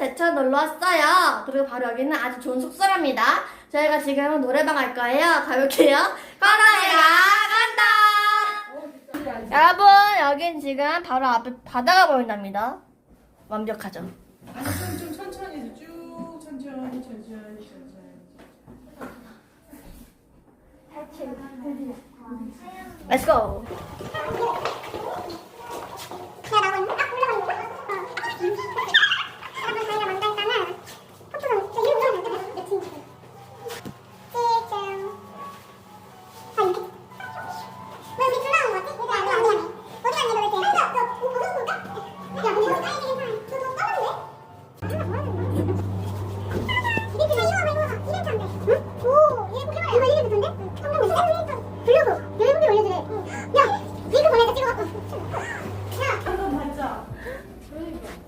대천 놀러 왔어요. 그리고 바로 여기는 아주 좋은 숙소랍니다. 저희가 지금 노래방 갈 거예요. 가볼게요. 바다가 간다! 여러분, 여긴 지금 바로 앞에 바다가 보인답니다. 완벽하죠? 아니 좀, 좀 천천히 해서 쭉 천천히 천천히 천천히 Let's go!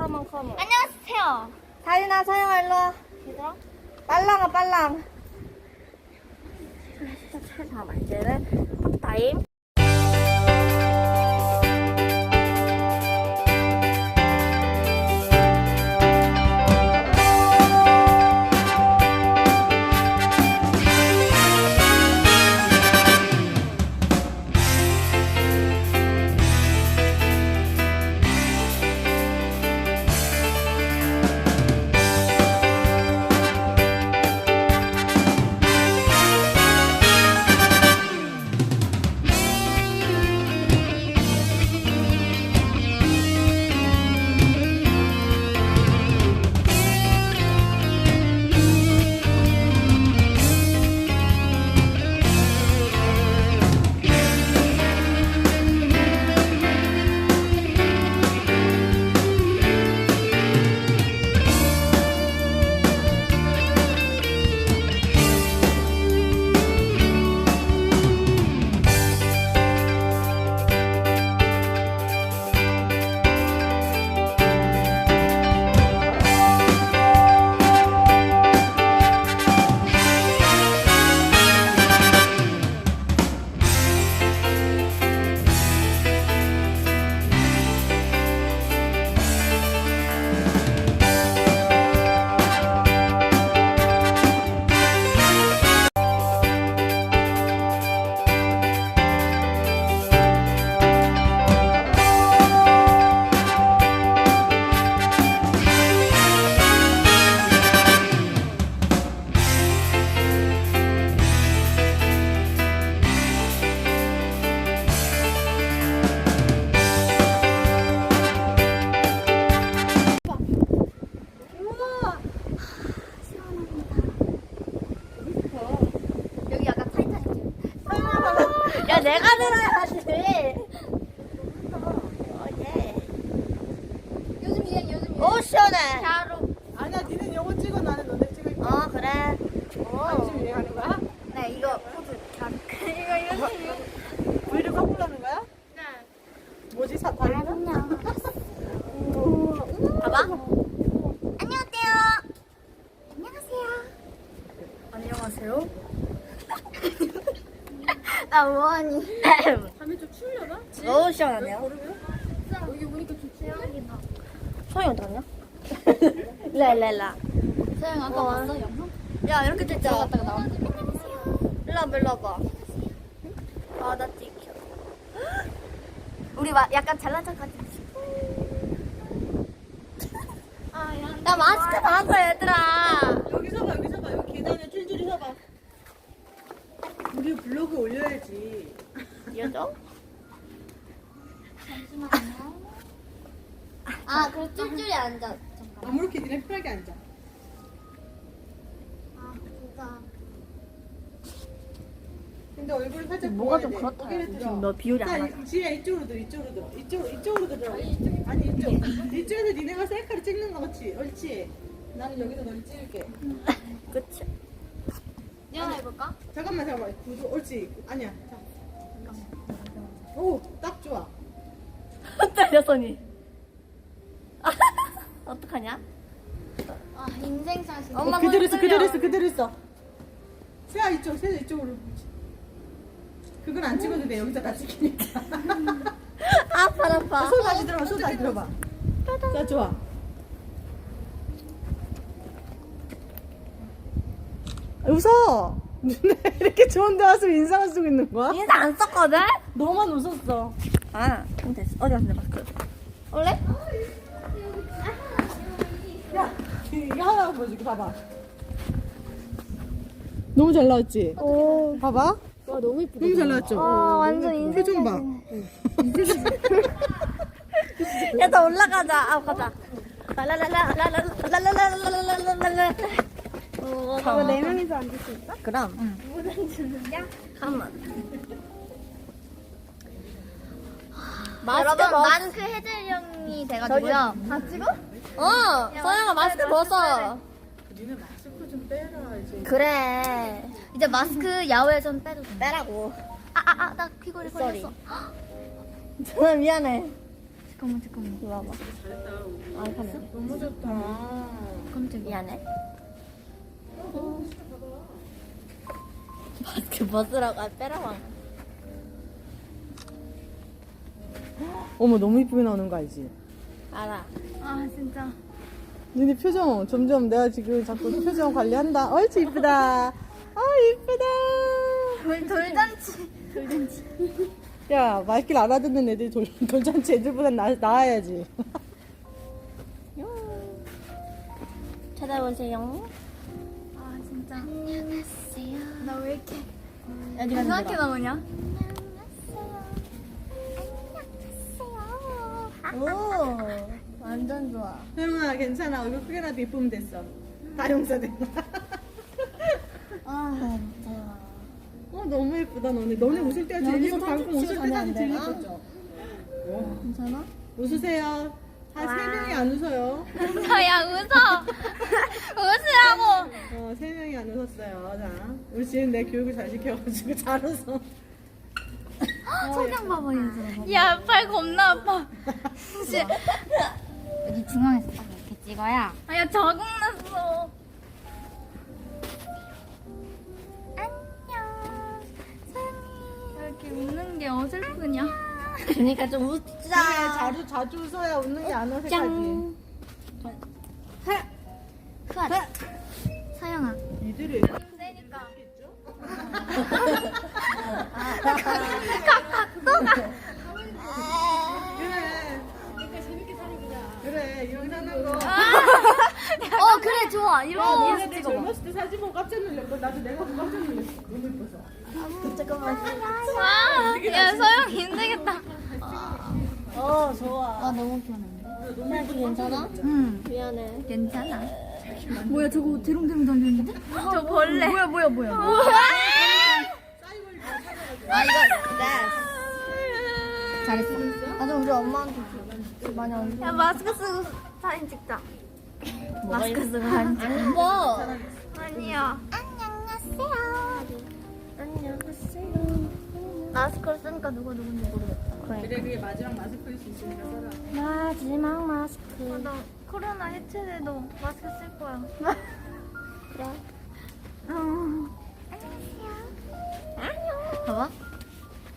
컴, 컴온, 컴온. 안녕하세요. 사진아, 서영아, 일로 와. 얘들아. 빨랑아, 빨랑. 잠깐만, 이제는 팝타임. 내가 들어야지. 어, 예. 요즘 유행, 요즘 오, 시원해. 바로. 아니야 니는 요거 찍어 나는 너네 찍을게 어, 그래. 당신 유행하는 거야? 네, 이거 포즈. 이거, 이거, 이거. 브이를 거꾸로 하는 거야? 네. 뭐지 사탕이야? 봐봐. 안녕하세요. 안녕하세요. 안녕하세요. 나 뭐하니? 밤에 좀 추우려나? 너무 시원하네요. 여기 오니까 좋지. 소영이 어디 갔냐? 일라, 일라, 일라. 서영 아까 왔어, 영상? 야, 이렇게 찍자. 갔다가 나와. 와봐, 일로 와봐. 바다 찍혀. 우리 마, 약간 잘난 척하지. 아, 야. 나 마스크 받았어, 얘들아. 여기 서봐 여기 서봐 여기 계단에 줄줄이 서봐 우리 블로그 올려야지 이어져? 잠시만요. 아, 그래, 쫄쫄이 앉아. 잠깐. 아무렇게 니네 편하게 앉아 아, 진짜. 근데 얼굴을 살짝 뭐가 보여야 좀 돼. 그렇다. 고개를 들어. 지금 너 비율이 안 자, 맞아. 이- 지혜야 이쪽으로 들어 이쪽으로 들어 이쪽 이쪽으로 들어 아니 이쪽 이쪽에서 니네가 셀카를 찍는 거 그렇지 옳지 나는 여기서 널 찍을게 그치? 연아 해볼까? 잠깐만 잠깐만 구조 옳지 아니야 오딱 좋아 떨려 손이. 어떡하냐? 아 인생샷이. 엄마 어, 그대로 손 있어. 그대로 있어 그대로 있어 세아 이쪽 세아 이쪽으로 그건 안 찍어도 돼 여기서 다 찍히니까 아, 팔 아파. 손 다시 들어봐 손 다시 들어봐 자 좋아 웃어 이렇게 좋은 데 와서 인상을 쓰고 있는 거야? 인사 안 썼거든? 너만 웃었어 아, 그럼 됐어. 어디 내 마스크? 원래? 야 이거 하나 보여줄게 봐봐 너무 잘 나왔지? 오. 봐봐 와 너무 예쁘다. 너무 잘 나왔죠? 와, 완전 인생. 표정 봐 야, 더 올라가자. 아, 가자. 랄랄랄랄랄랄랄랄랄랄랄랄랄랄랄. 저거 네 명이서 앉을 수 있어? 그럼. 응. 잠깐만. 여러분 벗- 마스크 해제령이 돼가지고요. 아, 찍어? 어, 서영아 마스크 벗어. 니네 마스크 좀 빼라 이제 그래. 이제 마스크 야외에선 빼도 돼. 빼라고. 아 아 아 나 귀걸이 Sorry. 걸렸어. 정말 미안해. 잠깐만 잠깐만. 와봐. 아, 잠깐만. 너무 좋다 깜짝이야. 미안해. 마스크 벗으라고, 아, 빼라고. 어머 너무 이쁘게 나오는 거 알지? 알아. 아 진짜. 니네 표정 점점 내가 지금 자꾸 표정 관리한다 옳지 이쁘다 아 이쁘다 돌 돌잔치. 돌잔치. 야 말길 알아듣는 애들이 돌, 돌잔치 애들보단 나, 나아야지 찾아보세요. 아 진짜. 안녕하세요. 나 왜 이렇게 어디 이상하게 거야? 나오냐? 오, 완전 좋아. 소영아 괜찮아 얼굴 크게 나도 이쁘면 됐어 다 용서돼 아, 진짜. 어 너무 예쁘다 너네 너네 웃을 때가 제일 여기서 예쁘고 방금 웃을 때가 하면 제일 안 되나? 예뻤죠 괜찮아? 웃으세요 한 세 명이 안 웃어요 저야 웃어. 웃으라고. 어, 세 명이 안 웃었어요 자 우리 지금 내 교육을 잘 시켜가지고 잘 웃어 성경 봐봐 얘들아. 야, 팔 겁나 아파. 씨. 여기 중앙에서 딱 이렇게 찍어야. 아, 야, 자국 났어. 안녕. 사랑해. 이렇게 웃는 게 어설프냐? 그러니까 좀 그래 웃자. 자주 자주 웃어야 웃는 게 안 어색하지 짱. 흐아. 서영아. 이들이 세니까. 그래 그래 이런 사는 거 어, 그래, 좋아. 이런 야, 거 너네 계속 내 찍어봐. 젊었을 때 사진 보고 깜짝 놀랐고 나도 내가 보고 깜짝 놀랐어 너무 예뻐서 잠깐만. 와, 야, 서영 힘들겠다. 어, 좋아. 아, 너무 편한데? 생각이 괜찮아? 응. 미안해. 괜찮아. 뭐야 저거 대롱대롱 달렸는데? 저 벌레. 뭐야 뭐야 뭐야. 아, 이거, 네. 잘했어. 나도 우리 엄마한테 줘. 많이 안 야 마스크 쓰고 사진 찍자. 마스크 쓰고 사진 찍자. 안 입어. 아니야. 안녕하세요. 안녕하세요. 마스크를 쓰니까 누구 누군지 모르겠다. 그래. 그게 마지막 마스크일 수 있으니까 마지막 마스크. 아, 나 코로나 해체돼도 마스크 쓸 거야. 그래. 어. 안녕하세요. 안녕. 봐봐.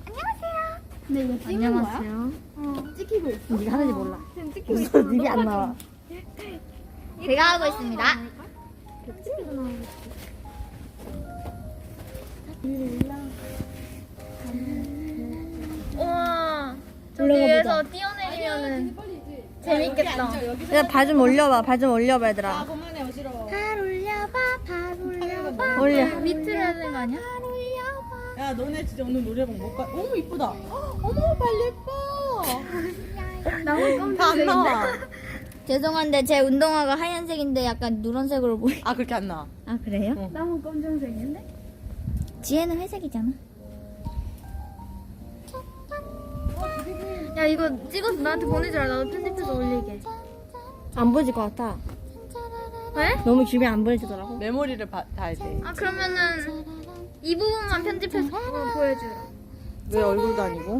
안녕하세요. 근데 이거 찍는 거야? 어. 찍히고 있어. 네가 하는지 몰라. 지금 찍히고 있어. 입이 안 나와. 제가 하고 있습니다. 우와. 저기 올라가 위에서 뛰어내리면은 재밌겠다. 야, 발 좀 올려봐. 발 좀 올려봐, 아 얘들아. 그만해 어지러워 발 올려봐, 발 올려봐. 올려. 밑으로 해야 되는 거 아니야? 발 올려봐. 야 너네 진짜 오늘 노래방 못 가. 어머 이쁘다. 어머 발 예뻐. 나무 다안 나와. 죄송한데 제 운동화가 하얀색인데 약간 누런색으로 보이. 아 그렇게 안 나와. 아 그래요? 어. 나무 검정색인데? 지혜는 회색이잖아. 야 이거 찍어서 나한테 보내주라 나도 편집해서 올리게 안 보여질 것 같아. 왜? 너무 길면 안 보여지더라고. 메모리를 봐, 봐야 돼. 아 그러면은 이 부분만 편집해서 보여주라 왜 얼굴도 아니고?